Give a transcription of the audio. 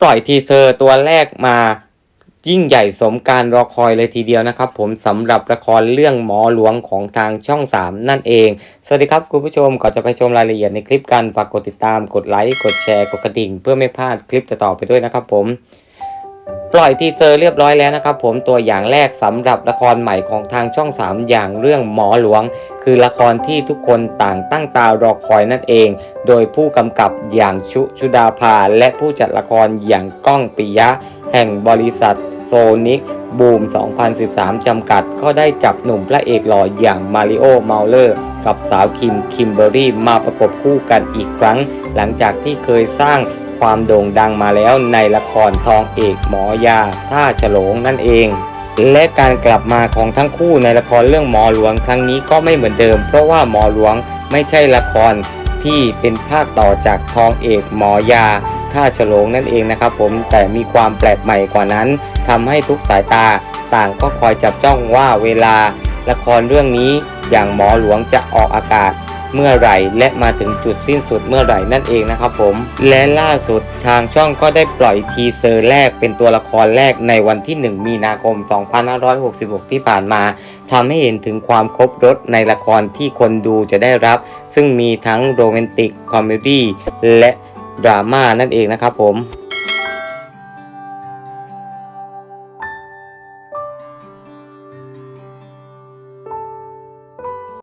ปล่อยทีเซอร์ตัวแรกมายิ่งใหญ่สมการรอคอยเลยทีเดียวนะครับ ผมสำหรับละครเรื่องหมอหลวงของทางช่อง 3 นั่นเอง สวัสดีครับคุณผู้ชมก่อนจะไปชมรายละเอียดในคลิปกันฝากกดติดตามกดไลค์กดแชร์กดกระดิ่ง เพื่อไม่พลาดคลิปจะต่อไปด้วยนะครับผม ปล่อยทีเซอร์เรียบร้อยแล้วนะครับผมตัวอย่างแรกสำหรับละครใหม่ของทางช่อง 3 อย่างเรื่องหมอหลวง คือละครที่ทุกคนต่างตั้งตารอคอยนั่นเอง โดยผู้กำกับอย่างชุชุดาภา และผู้จัดละครอย่างก้องปิยะ แห่งบริษัทโซนิกบูม 2013 จำกัด ก็ได้จับหนุ่มพระเอกหล่ออย่างมาริโอ เมาเลอร์ กับสาวคิม คิมเบอรี่ มาประกบคู่กันอีกครั้ง หลังจากที่เคยสร้าง ความโด่งดังมาแล้วในละครทองเอกหมอยาท่าฉลงนั่นเอง และการกลับมาของทั้งคู่ในละครเรื่องหมอหลวงครั้งนี้ก็ไม่เหมือนเดิม เพราะว่าหมอหลวงไม่ใช่ละครที่เป็นภาคต่อจากทองเอกหมอยาท่าฉลงนั่นเองนะครับผมแต่มีความแปลกใหม่กว่านั้นทำให้ทุกสายตาต่างก็คอยจับจ้องว่าเวลาละครเรื่องนี้อย่างหมอหลวงจะออกอากาศ เมื่อไหร่ และมาถึงจุดสิ้นสุดเมื่อไหร่นั่นเองนะครับผม และล่าสุดทางช่องก็ได้ปล่อยทีเซอร์แรกเป็นตัวละครแรกในวันที่ 1 มีนาคม 2566 ที่ผ่านมาทำให้เห็นถึงความครบรถในละครที่คนดูจะได้รับ ซึ่งมีทั้งโรแมนติก คอมเมดี้และดราม่านั่นเองนะครับผม